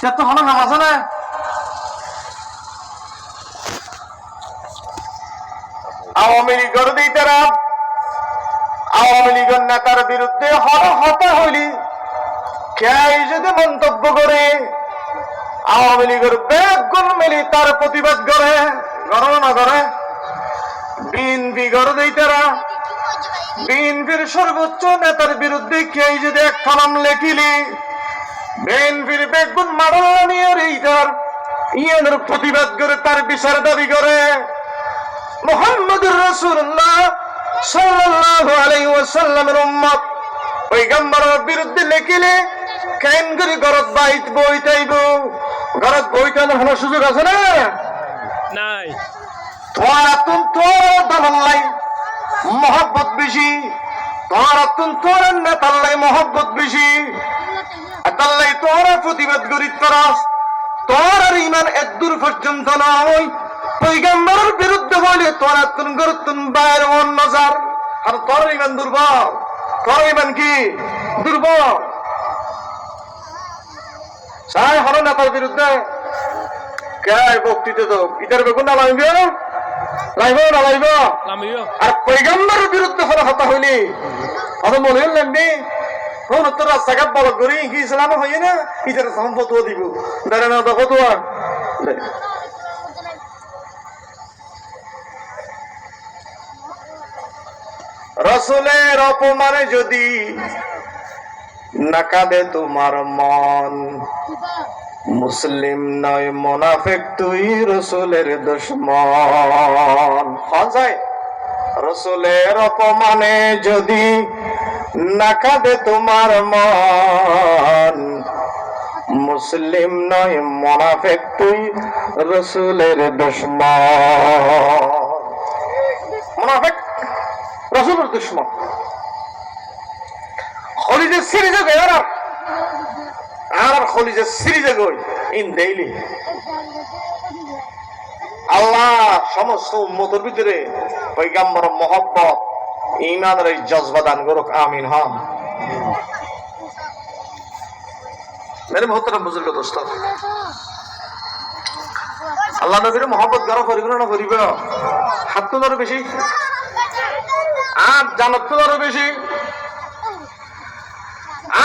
সে তো হলো নামাজ না। আওয়ামী লীগের দিই তারা আওয়ামী লীগের নেতার বিরুদ্ধে হর হতা হইলি কে যদি মন্তব্য করে? আওয়ামী লীগের বেগুন মিলি তার প্রতিবাদ করে গরম না করে বিএনপি গড় দিই তারা। বিএনপির সর্বোচ্চ নেতার বিরুদ্ধে কে যদি এক কলম লেখিলি? বিএনপির বেগুন মারল নিয়ে এইটার ইয়াদের প্রতিবাদ করে তার বিচার দাবি করে মোহাম্মদুর রাসূলুল্লাহ সাল্লাল্লাহু আলাইহি ওয়াসাল্লামের উম্মত। পয়গম্বরের বিরুদ্ধে লেখিলে কেন করে ঘরত বাইত বইতাইব ঘরত বইতানোর হলো সুযোগ আছে না? নাই। তোমার আতুন তোর দলাল্লাই মহব্বত বেশি। তোমার আতুন তোর নেতাল্লাই মহব্বত বেশি। আতাল্লাই তোরা প্রতিবাদ করি তরস তোর আর ইমান এদূর পর্যন্ত নয়। পৈগম্বরের বিরুদ্ধে বলে তোর আতুন গরতুন বাইর মন নজর। আর তোর ইমান দুর্বল। তোর ইমান কি? দুর্বল। সাই হল নেতার বিরুদ্ধে? কে বক্তৃতা তো? ইটার বেগুন না লাইব? লাইব না লাইব? আর পৈগম্বরের বিরুদ্ধে ফলে হতা হইলি অত মনে হলেন নি কোন তোর রাস্তাঘাট বড় করি কি ইসলাম হইয়ে না? ইটার সম্পদ দিব। না, দেখো তো রসুলের অপমানে যদি না কাঁদে তোমার মন, মুসলিম নয়, মোনাফেক তুই রসুলের দুশ্মন। যায় রসুলের অপমানে যদি না কাঁদে তোমার মন। মুসলিম নয়, মোনাফেক তুই রসুলের দুশ্মন। মোনাফেক, রসুলের দুশ্মন। হলিদের সিরিজে আর খলিজে সিরিজে গই, ইন ডেইলি আল্লাহ, সমস্ত উম্মতের ভিতরে পৈগাম্বর মহব্বত ইমানের এই জজবা দান করুক, আমিন হন মেরে মহত্তরম বুজুর্গ দোস্ত। আল্লাহ নবীর মহব্বত গরম করিব না হাত তো ধরো বেশি? আর জানত তো ধরো বেশি?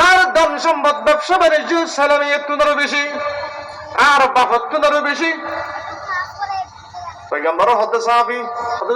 আর ধন সম্পদ ব্যবসা বাণিজ্য একটু ধরো বেশি? আর ধরো বেশি? হতে সাহাবি হতে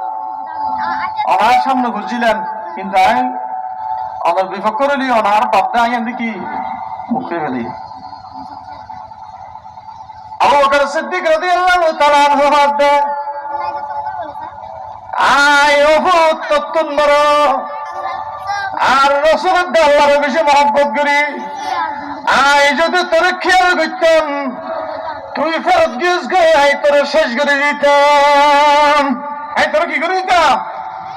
আমার সামনে ঘুরছিলেন, কিন্তু আই, আমার বিপক্ষ রইলি অনার বাপদা আই আমি কি মুখে ফেলি। আবু বকর সিদ্দিক রাদিয়াল্লাহু তাআলা আনহু হাত দেয় আয় ওহো তত্তন বড়। আর রসুলের আল্লাহর বেশি মহব্বত করি। আয় যদি তোর খেয়াল করতাম, তুই ফেরত গিয়েছ গে আই তোর শেষ করে দিতাম। আই তোর কি করে দিতাম?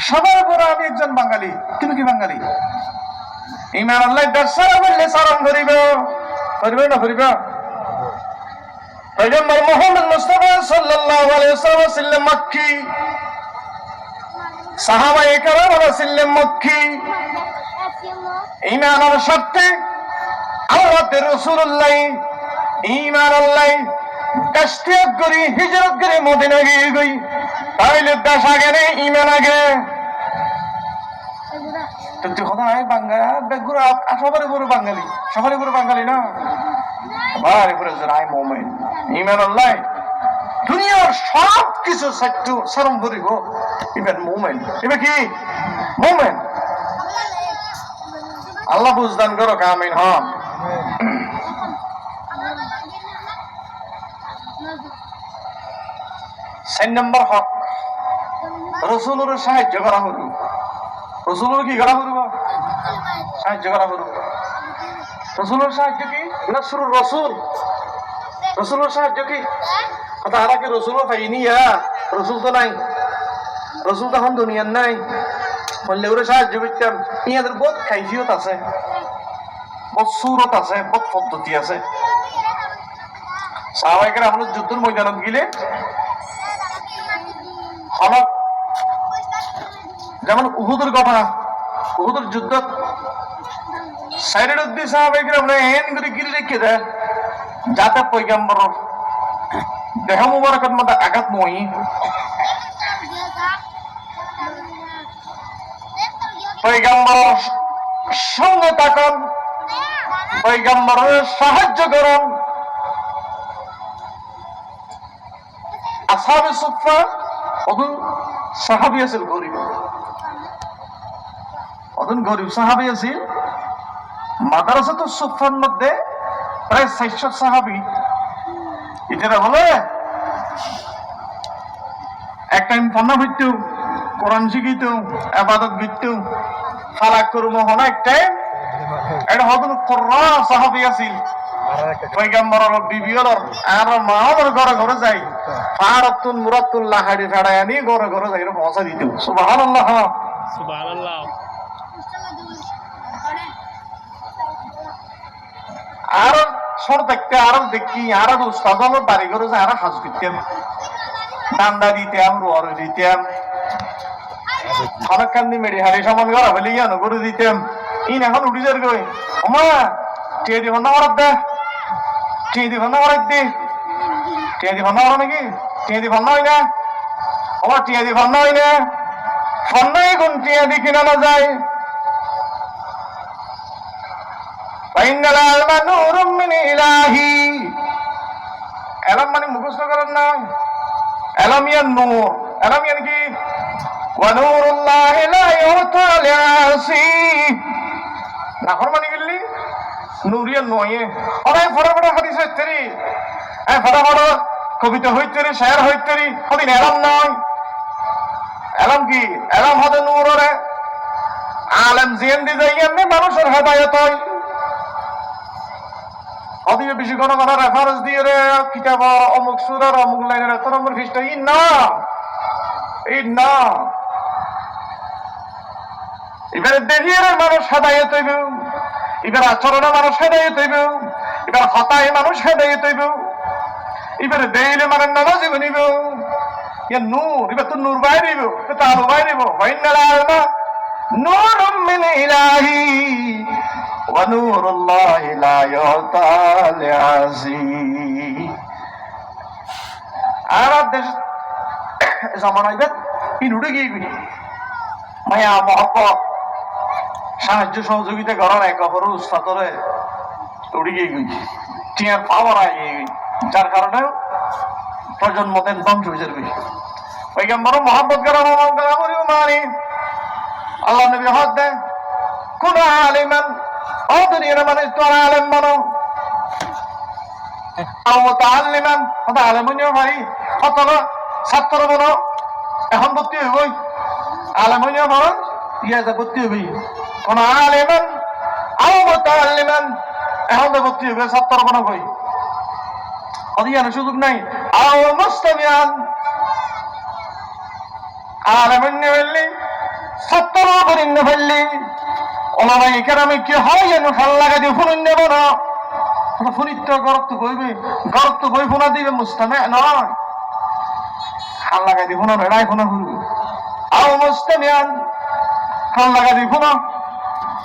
সবার উপরে আমি একজন বাঙালি। তুমি কি বাঙালি? ইমান আল্লাহ দেশ সারা বললে সারম করিব। করিবে না করিব? পয়গম্বর মোহাম্মদ মুস্তাফা সাল্লাল্লাহু আলাইহি ওয়াসাল্লাম মক্কি। সাহাবা একরাম ছিলেন মক্কি। ইমানের সত্যে আল্লাহ রসুল্লাহ ইমান আল্লাহ কাস্তিয়াত করি হিজরত করে মদিনা গিয়ে গই। তাইলে দেশ আগে ইমান আগে। তুই কথা নাই বাঙ্গা বেগুর সবারই বড় বাঙালি, সবারই বড় বাঙালি না? সবার উপরে জোরাই মোমেন, ইমান আল্লাহ, দুনিয়ার সব কিছু সাইটু সারম করিব ইভেন মোমেন এবার কি? মোমেন। আল্লাহ বুঝদান করো, কামিন হন চার নম্বর হক। রসুলের সাহায্য করা হইব রসুলের কি করা হইব সাহায্য করা হইব রসুলের সাহায্য কি? নসরুর রসুল। রসুলের সাহায্য কি? আর কি রসুলও পাইনি ইয়া রসুল তো নাই। রসুল তখন দুনিয়ার নাই। বললে ওরা সাহায্য করতাম। ইয়াদের বহুত খাইফিয়ত আছে। বহুত সুরত আছে বহুত পদ্ধতি আছে। সাহাবাহিকের আমরা যুদ্ধের ময়দানত গিলে যেমন উহুদের কথা উহুদের যুদ্ধ। সাইডের উদ্দেশ্য সাহাবাহিকের এন করে গিরে রেখে দেয়, যাতে পৈগাম্বর দেহ মুবারকের মধ্যে আঘাত মই পৈগাম্বর সঙ্গে থাকুন সাহায্য করুন। আসাবে সুফা অদুন সাহাবি আছিল গরিব। অদুন গরিব সাহাবি আছিল। মাদ্রাসা তো সুফার মধ্যে প্রায় চারশো সাহাবি। এটা বলে এক টাইম ফন্না হইতো কোরআন শিখিত আবাদত গিত, ফালাক করুম হন এক টাইম এটা হদুন কোরআন সাহাবি আছিল। পৈগাম্বরের বিবিয়লর আর মাহর ঘরে ঘরে যাই। ফারতুন মুরাতুল লাহাড়ি ফেড়াই আনি ঘরে ঘরে যাই পৌঁছা দিত সুবহানাল্লাহ। সুবহানাল্লাহ। আর সর দেখতে আর দেখি আর উস্তাদ আমার বাড়ি ঘরে যায় আর হাজ করতাম দান্দা দিতাম রোয়ার দিতাম অনেক কান্দি মেরি হারি সমান করা বলে ইয়ানো করে দিতাম ইন এখন উঠি যার গই ওমা টিয়ে দিব না দে। টিয়ে দিব না করার দে টিয়ে দিব না করা নাকি টিয়ে দিব না হয় না আমার টিয়ে দিব না হয় না ফন্নাই কোন টিয়ে দি কিনা না যায় فإن العلم نور من إلهي এলাম মানে মুখস্থ করার নয় এলাম ইয়ান নূর এলাম ইয়ান কি ونور الله لا يعطى لعاصي নাফর মানে গেলি নুরিয়ান নয়ে। অরে ফটা ফটা হাদিস হইতেরি ফটা ফটা কবিতা হইতেরি শায়ার হইতেরি কদিন এলাম নয় এলাম কি? এলাম হতে নূর আলেম জিয়ান দি যাই এমনি মানুষের হেদায়ত হয়। অদিকে বেশি ঘন ঘন রেফারেন্স দিয়ে রে, কিতাব, অমুক সুরার, অমুক লাইনের এত নম্বর ফিসটা ই না এই না এবারে দেখিয়ে মানুষ হেদায়ত হইব। এবার আচরণে মানুষ হেদায়ত হইব এবার হতায় মানুষ হেদায়ত হইব এবার দেইলে মানে নামাজ বনিব ইয়া নূর, এবার তো নূর বাইর হইব তো আলো বাইর হইব বাইনালা আলমা নূরুম মিন ইলাহি, ওয়া নূরুল্লাহি লা ইউতা লিআজি আর দেশ জামানা ইনুড়ে গিয়ে। মায়া, মহব্বত। সাহায্য সহযোগিতা করার এক অপর উস্তাদরে উড়ে গিয়ে গিয়ে টিয়ার পাওয়ার আই যার কারণে প্রজন্মতেন ধ্বংস হয়ে যাবে। পৈগম্বর করি মানি আল্লাহ নবী হদ দেয় কোন আলিমান অদনীয় মানে তোর আলেম মানো। মুতাআল্লিমান হতা আলেমনিও ভাই ছাত্র বনো এখন ভর্তি হইবই। আলেমনিও ভাই, ইয়া যা ভর্তি হইবই। কোন আলেমান আও মুতাআল্লিমান এখন তো ভর্তি হইবে ছাত্র বনো কই অধিয়ানো সুযোগ নাই। আও মুস্তামিয়ান আলেমনি হইলি ছাত্র বরিন্ন হইলি ওলামাই কেরামে কি হয় যেন ভালো লাগা দিয়ে ফোন নেব না ফোনিত্য গরত্ব কইবে? গরত্ব কই ফোনা দিবে মুস্তামে? নয়। ভালো লাগা দিয়ে ফোনা বেড়াই ফোনা করবে আও মুস্তামিয়ান ভালো লাগা দিয়ে ফোনা।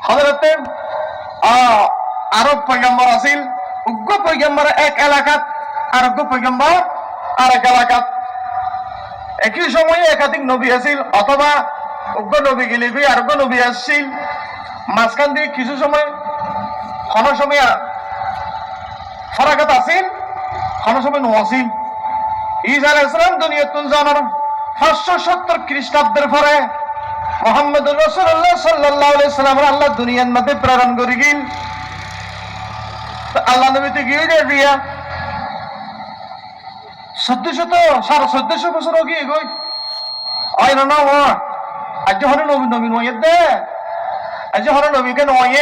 হজরতে আরব পৈগম্বর আসিল, উগ্র পৈগম্বর এক এলাকাত আরোগ্য পৈগম্বর আর এক এলাকাত। একই সময়ে একাধিক নবী আসিল, অথবা উগ্র নবী গেলিবি আরোগ্য নবী আসছিল মাঝখান দিয়ে কিছু সময় কোন সময় ফরাকাত আসিল কোন সময় নোয়াসিল ঈসা আলাইহিস ইসলাম দুনিয়াতুন জানার পাঁচশো সত্তর খ্রিস্টাব্দের পরে মোহাম্মদ রসুল্লাহ সাল্লাহ সাল্লাম আল্লাহ দুনিয়ার মধ্যে প্রেরণ করে তো আল্লাহ নবীতে গিয়ে যায় দিয়া, চোদ্দশত, সাড়ে চোদ্দশো বছর গিয়ে গই না আজ হরে নবী নবী নয় দে। আজ হরে নবীকে নয়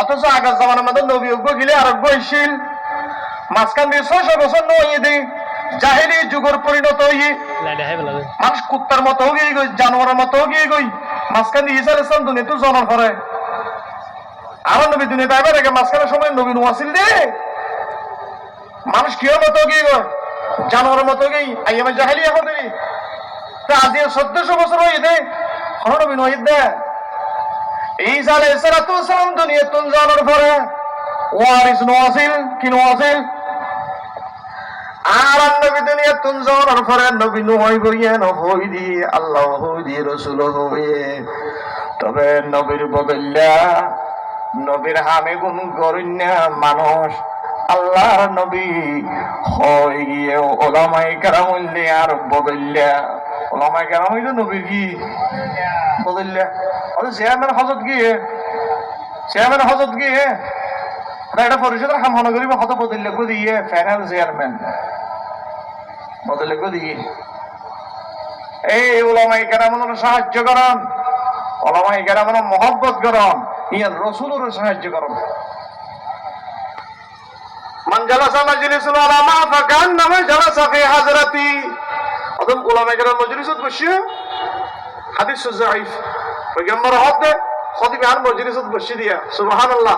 অথচ আগের জামানার মধ্যে নবী গেলে আরোগ্য হয়েছিল মাঝখান দিয়ে ছয়শো বছর নয় দে। জাহেরি যুগের পরিণত লাইটা মানুষ কুত্তার মতো গিয়ে গই জানোয়ারের মতো গিয়ে গই। মাঝখান ইসা ইসলাম দুনিয়া তো জনর করে। আমার নবী দুনিয়া তাইবা রেখে মাঝখানের সময় নবী নোয়াছিল দে। মানুষ কিয় মতো গিয়ে গই জানোয়ারের মতো গিয়ে আই আমার জাহেলি এখন তা আজ চোদ্দশো বছর হয়ে দে হন নবী নয় দে। ঈসা আলাইহিস সালাতু ওয়াসালাম দুনিয়া তুন জানার পরে ওয়ারিস নোয়াছিল কি নোয়াছিল নবী নবী দিয়ে আল্লাহ হয়ে তবে হামে মানুষ আল্লাহর নবী হয়ে গিয়ে ওলামাই কারাম আর বদল্লা ওলামাই কারাম হইলে নবীর কি? বদল্লা চেয়ারম্যান হজত গিয়ে চেয়ারম্যান হজত গিয়ে এটা পরিষদের কাম মনে করিব হত বদল্য দিয়ে প্যানেল চেয়ারম্যান বদলে দিয়ে এই ওলামাই কেরামনের সাহায্য করন ওলামাই কেরামনের মহব্বত করন ইয়ার রসুলের সাহায্য করন من جلس مجلس العلماء فكأنما جلس في حضرتي أظن علماء كرام مجلس بشيء حديث ضعيف فجمر حد خطيب عن مجلس بشيء سبحان الله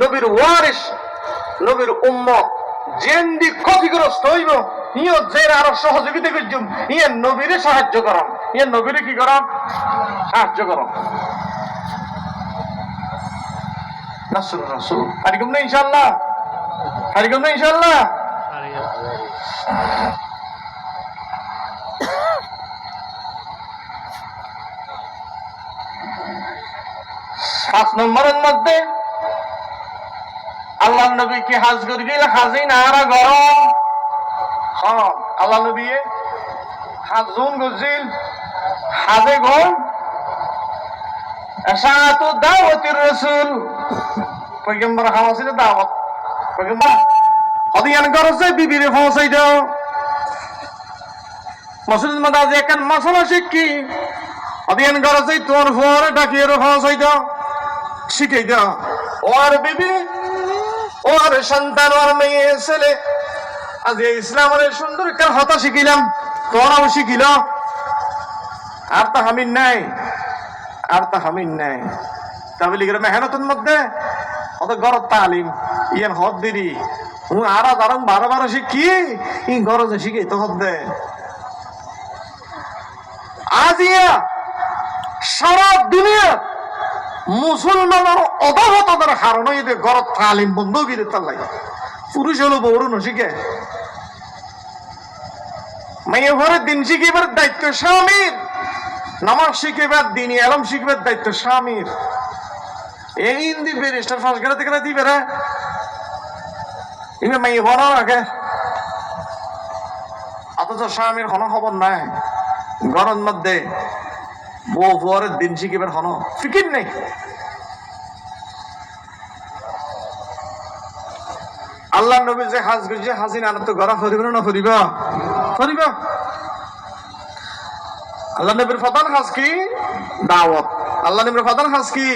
নবীর ওয়ারিস নবীর উম্মত যেন দিক ক্ষতিগ্রস্ত হইব। ইয়ে যে আরও সহযোগিতা করছুম ইয়ে নবীরে সাহায্য করম। ইয়ে নবীরে কি করম? সাহায্য করম। রাসূল রাসূল। হারিকুম না, ইনশাআল্লাহ? হারিকুম না, ইনশাআল্লাহ? আরে পাঁচ নম্বরের মধ্যে আল্লাহ নবী কি হাজ করে গেলে হাজি না আর গরম। হ্যাঁ আল্লাহ নবী হাজুন গজিল, হাজে গম এসাতু দাওয়াতির রাসূল। পয়গম্বর হাওয়াসিতে দাওয়াত। পয়গম্বর, হদিয়ান করছে বিবিরে দাও। মাদাজে একান শিক্ষি। অধিয়ান করছে তোর ফোয়ারে ডাকিয়ে দাও। দাও। ও আর বিবি ও আর সন্তান আর মেয়ে, ছেলে। আজ এই ইসলামের সুন্দর কার হতা শিখিলাম, তোরাও শিখিল। আর তা হামিন নাই, আর তা হামিন নাই। তাবলিগের মেহনতের মধ্যে অত গরত তালিম, ইয়ান হদ দিলি। হুঁ, আরা দারং বারো বারো শিখি, ই গরজে শিখে তো হদ দে। আজ ইয়া সারা দুনিয়া মুসলমানের অবগতদের কারণে এদের ঘরত তালিম বন্ধ করে তার লাগে পুরুষ হলো বৌর নশিকে মেয়ে ঘরে দিন শিখিবার দায়িত্ব স্বামীর। নামাজ শিখিবার, দিন এলম শিখবার দায়িত্ব স্বামীর। এই হিন্দি ব্যারিস্টার ফাঁস করে থেকে দিবে রে ইমে মেয়ে বড় আগে। অথচ স্বামীর কোনো খবর নাই। ঘরের মধ্যে বউ কোনো ফিকির নেই। আল্লাহ নবী যে হাজ করছে হাসিন তো গড়া করিব না করিব করিব আল্লাহ নবীর প্রধান হাজ কি? দাওয়াত। আল্লাহ নবীর প্রধান হাজ কি?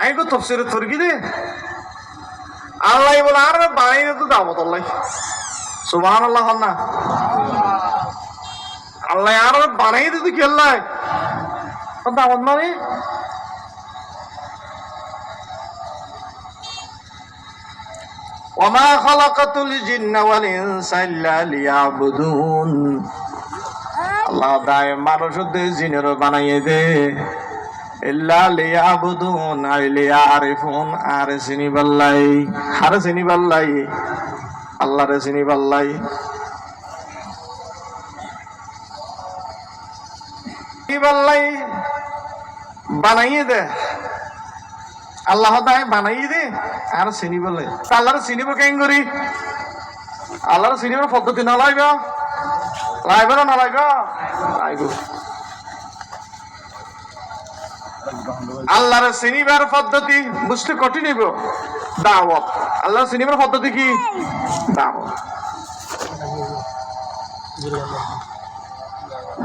আমি কো তফসির থরকি দে আল্লাহ বলে, আর বানাই তো দাওয়াত আল্লাহ। সুবহান আল্লাহ না। আল্লাহ আর বানাই দিতে কি আল্লাহ দাওয়াত মানে وما خلقت الجن والإنس إلا ليعبدون আল্লাহ দায় মানুষ জিনের বানাইয়ে দে ইল্লা লিয়াবুদুন আই লিয়ারিফুন আর চিনি বাল্লাই আর চিনি বাল্লাই আল্লাহ রে চিনি বাল্লাই বাল্লাই বানাইয়ে দে। আল্লাহ দায় বানাইয়ে দে। আর চিনি বাল্লাই আল্লাহর চিনিব কেন করি? আল্লাহর চিনিবার পদ্ধতি না লাইব লাইব না না লাইব। লাইব আল্লাহর চিনিবার পদ্ধতি বুঝতে কঠিন হইব। দাওয়াত। আল্লাহর চিনিবার পদ্ধতি কি? দাওয়াত।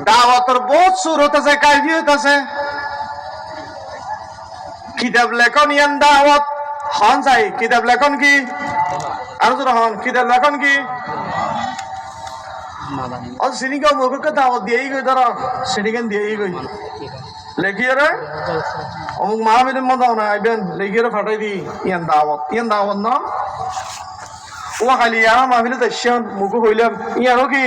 দাওয়াতের বহুত সুরত আছে কাইফিয়ত আছে কিতাব লেখন ইয়ান দাওয়াত। হন যাই কিতাব লেখন কি? আর তোর হন, কিতাব লেখন কি? ও সিনিকা মুখকে দাওয়াত দিয়েই গই ধর সিনিকেন দিয়েই গই লেখিয়ে রে অমুক মাহমিদের মতো না, আইবেন লেখিয়ে রে ফাটাই দি, ইয়ান দাওয়াত ইয়ান দাওয়াত না? ও খালি ইয়া মাহমিলে দেখছেন মুখ হইলাম ইয়ারও কি?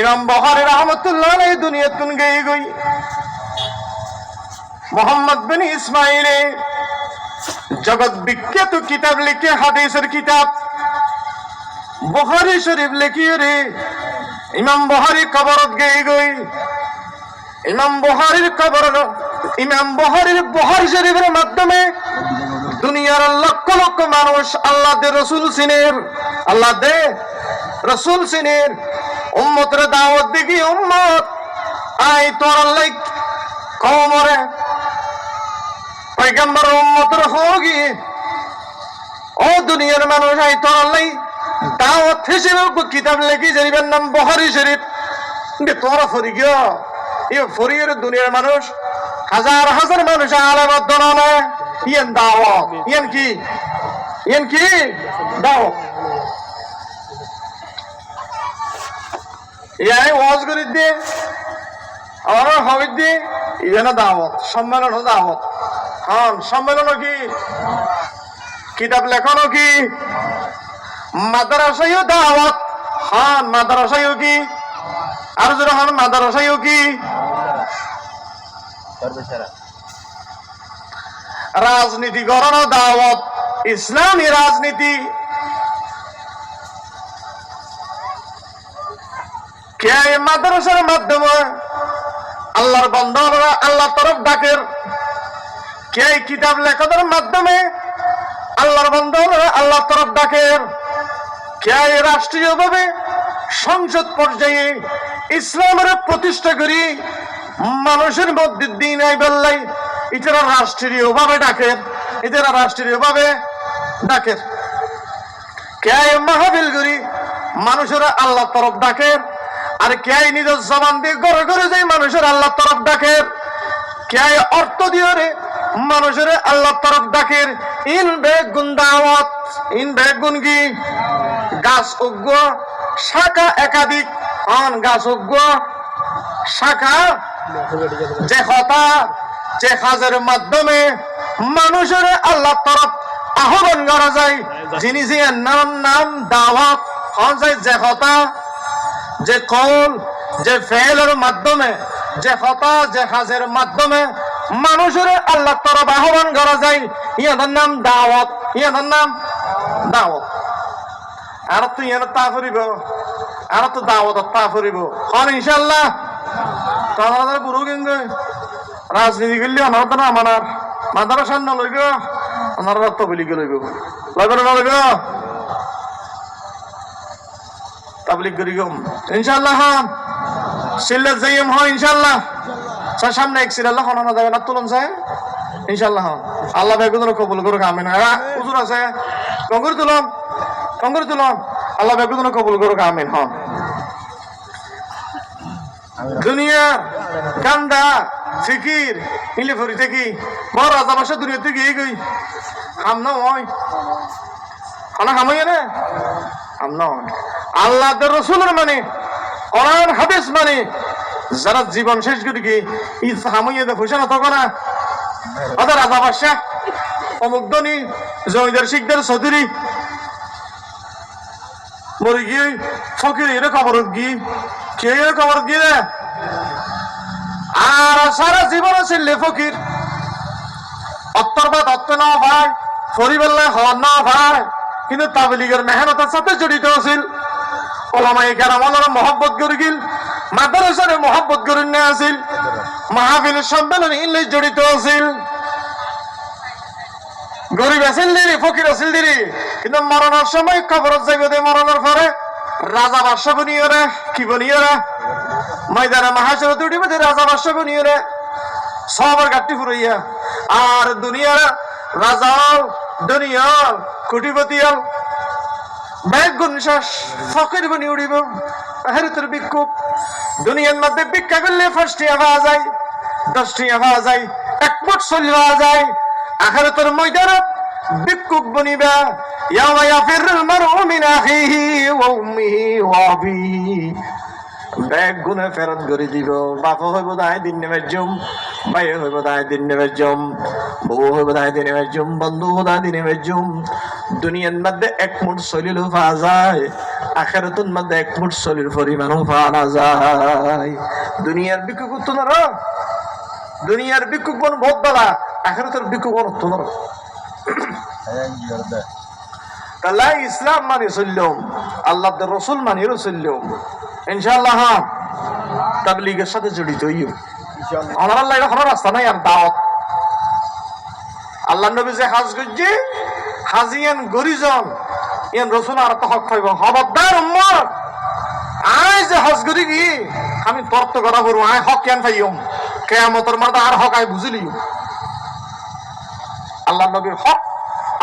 ইমাম বহারি রহমতুল্লাহ এই দুনিয়া তুন গই গই মোহাম্মদ বিন ইসমাইলে জগৎ বিখ্যাত কিতাব লিখে, হাদিসের কিতাব বহারি শরীফ লিখিয়ে রে, ইমাম বহারি কবরত গই গই ইমাম বহারির কবর, ইমাম বহারির বহারি শরীফের মাধ্যমে দুনিয়ার লক্ষ লক্ষ মানুষ আল্লাহ দে রসুল সিনের আল্লাহ দে রসুল সিনের উম্মতের দাওয়াত দেখি উম্মত। আই তোর আল্লাহ কমরে পয়গম্বর উম্মতের হোগি। ও দুনিয়ার মানুষ আই তোর আল্লাহ দাওয়াত হিসেবে কিতাব লেখি যাইবেন নাম বহারি শরীফ। তোরা ফরি গিয়া, এ ফরিয়ের দুনিয়ার মানুষ, হাজার হাজার মানুষ আলামত দনানা ইয়ান দাওয়াত, ইয়ান কি? ইয়ান কি? দাওয়াত। ইয়াই ওয়াজ করে দিয়ে আমার হবিদ দিয়ে ইয়ানা দাওয়াত। সম্মেলন দাওয়াত। হ্যাঁ সম্মেলন কি? কিতাব লেখনও কি? মাদ্রাসায়ও দাওয়াত। হ্যাঁ মাদ্রাসায়ও কি? আর যারা হন মাদ্রাসায়ও কি? রাজনীতি করানো দাওয়াত। ইসলামী রাজনীতি। কে মাদ্রাসার মাধ্যমে আল্লাহর বন্ধনরা আল্লাহ তরফ ডাকের কে কিতাব লেখনের মাধ্যমে আল্লাহর বন্ধনরা আল্লাহ তরফ ডাকের কে রাষ্ট্রীয়ভাবে সংসদ পর্যায়ে ইসলামের প্রতিষ্ঠা করি মানুষের মধ্যে দিন এই বেল্লাই এটারা রাষ্ট্রীয় ভাবে ডাকে এটারা রাষ্ট্রীয় ভাবে ডাকে কে মাহবিল করি মানুষেরা আল্লাহ তরফ ডাকে আর কে নিজের জবান দিয়ে ঘরে ঘরে যাই মানুষের আল্লাহ তরফ ডাকে কে অর্থ দিয়ে রে মানুষের আল্লাহ তরফ ডাকের। ইন বেগুন দাওয়াত, ইন বেগুন কি গাছ উগ্র, শাখা একাধিক অন গাছ উগ্র, শাখা যে হতা, যে কাজের মাধ্যমে মানুষের আল্লাহ তরফ আহ্বান করা যায়। যিনি যে নাম নাম, দাওয়াত, হন যায় যে হতা যে কল যে ফেলের মাধ্যমে, যে হতা, যে কাজের মাধ্যমে মানুষের আল্লাহ তরফ আহ্বান করা যায় ইয়াদের নাম দাওয়াত ইয়াদের নাম দাওয়াত। আর তো ইয়ার তা ফুরিব আর তো দাওয়াত তা ফুরিব হন ইনশাল্লাহ তোমাদের বুড়ো কিন্তু রাজনীতি করলে না আমার মাদারাসান না লইব আমার রক্ত বলি লইব লইব না লইব তাবলিক করি গম ইনশাল্লাহ হ্যাঁ। সিল্লাত যাইম হয় ইনশাল্লাহ স্যার, সামনে এক সিরিয়াল হন না যাবে না তুলন, স্যার। ইনশাল্লাহ হন আল্লাহ বেগুন কবুল করুক, আমিন। উজুর আছে। কঙ্গুর তুলন কঙ্গুর তুলন। আল্লাহ বেগুন কবুল করুক, আমিন হন দুনিয়ার কান্দা, ফিকির ইলে ফরি থেকে বড় রাজা বাসা দুনিয়া থেকে এই গই। হাম না হয়। খানা খামাইয়া না? হাম না হয়। আল্লাহ রসুলের মানে কোরআন, হাদিস মানে যারা জীবন শেষ করি কি ই হামাইয়া দে ফুসা না? ওদের রাজা বাসা অমুক ধনী, জমিদার শিকদার চৌধুরী মরে গিয়ে ফকির, এর কবরত গিয়ে কে এর কবরত গিয়ে? আর সারা জীবন আছিল ফকির। অত্তরবাদ অত্ত না ভাই পরিবার হওয়ার না ভাই। কিন্তু তাবলিগের মেহনতের সাথে জড়িত আছিল। ওলামাই কেরামলের মহব্বত করে গিল মাদ্রাসার মহব্বত করে নে আছিল মাহফিল সম্মেলন ইলে জড়িত আছিল। গরিব দিদি ফকির দিদি কিন্তু মরণের সময় কবরত যাইবে দে মরণের পরে। রাজা বাদশা বনিয়ে রে কি বনিয়ে রে ময়দানে মহাশরত উঠিবে দে রাজা বাদশা বনিয়ে রে সবার গাঠটি ফুরাইয়া, আর দুনিয়ার রাজাল দুনিয়ার কোটিপতিয়াল ব্যাগ গুণশ্বাস ফকের বনি উড়িব। হেরে তোর বিক্ষোভ দুনিয়ার মধ্যে ভিক্ষা করলে ফার্স্টে আওয়া যায়, দশটি আওয়া যায় একমত ফুট চলি পাওয়া যায়। আখারে তোর ময়দানত বিক্ষোভ বনিবা। মারউ মিন আখিহি ওয়া উম্মিহি ওয়া আবিহি। ব্যাগ গুনে ফেরত করে দিব। বাপ হইব দায় দিন নেমে জম ভাই হইব দায় দিন নেমে জম, বউ হইব দায় দিন নেমে জম, বন্ধু হইব দায় দিন নেমে জম। দুনিয়ার মধ্যে এক মুঠ শরীর পাওয়া যায় আখেরাতুর মধ্যে এক মুঠ শরীর পরিমাণও পাওয়া যায়। দুনিয়ার বিক্ষুক উত্তর দুনিয়ার বিক্ষুক বন বহুত বলা, আখেরাতের বিক্ষুক বন উত্তর তাহলে ইসলাম মানে চললাম আল্লাহ রসুল মানে চললাম ইনশাআল্লাহ হ্যাঁ তাবলিগের সাথে জড়িত হইও। আমার আল্লাহ এটা কোনো রাস্তা নাই আর দাওয়াত। আল্লাহ নবী যে হাজ করছে হাজিয়ান গরিজন ইয়ান রসুল আর তো হক খাইব। খবরদার উম্মত আই যে হজ করি কি আমি তর্ক করা করব আই হক কেন পাইম কেয়ামতর মারদা আর হক আই বুঝিলি আল্লাহ নবীর হক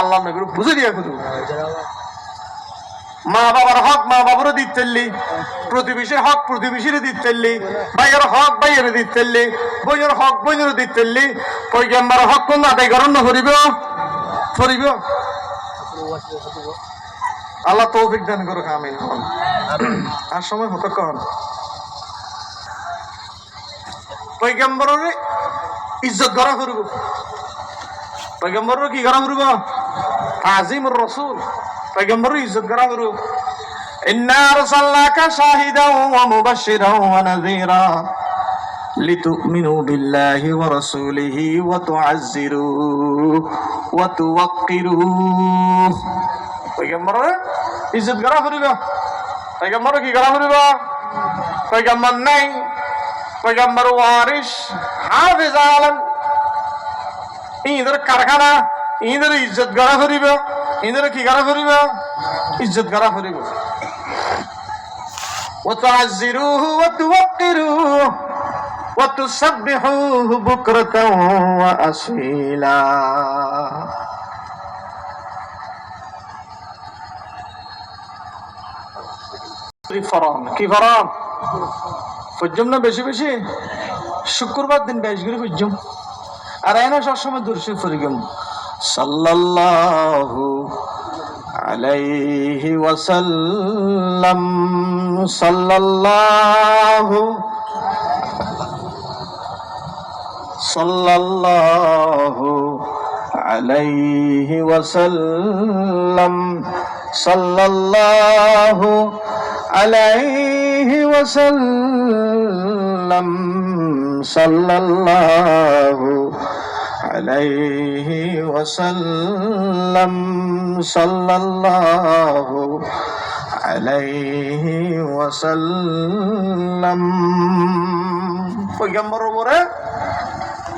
আল্লাহ নবীর বুঝে দিয়া করু মা বাবার হক মা বাবারও দিতেলি প্রতিবেশীর হক প্রতিবেশীর দিতেলি ভাইয়ের হক ভাইয়ের দিতেলি বইয়ের হক বইয়ের দিতেলি পৈগম্বর হক কোন আদায় করণ না করিব? করিব। আল্লাহ তৌফিক দান করুক, আমিন আর সময় হতো কন। পৈগম্বরের ইজ্জত করা করব। পৈগম্বরের কি করা করব? আজিমুর রসুল পৈগম্বরের ইজ্জত করা করব إنا أرسلناك شاهدا ومبشرا ونذيرا لتؤمنوا بالله ورسوله وتعزروه وتوقروه পৈগম্বর ইজ্জত করা ফুরিব পৈগম্বর কি করা ফুরিব পৈগম্বর নাই পৈগম্বর ওয়ারিস হাফিজ আলম ইঁদের কারখানা ইঁদের ইজ্জত করা ফুরিব ইঁদের কি করা ফুরিব ইজ্জত করা ফুরিব وتعزروه وتوقروه وتسبحوه بكرة وأصيلا ফরম কি ফরম ফুজুম না বেশি বেশি শুক্রবার দিন বেশ করে ফুজুম আর এনে সবসময় দর্শক ফরিগম সাল্লাল্লাহু আলাইহি ওয়াসাল্লাম সাল্লাল্লাহু সাল্লাল্লাহু আলাইহি ওয়াসাল্লাম সাল্লাল্লাহু আলাইহি ওয়াসাল্লাম সাল্লাল্লাহু আলাইহি ওয়াসাল্লাম সাল্লাল্লাহু আলাইহি ওয়াসাল্লাম পয়গম্বর উপরে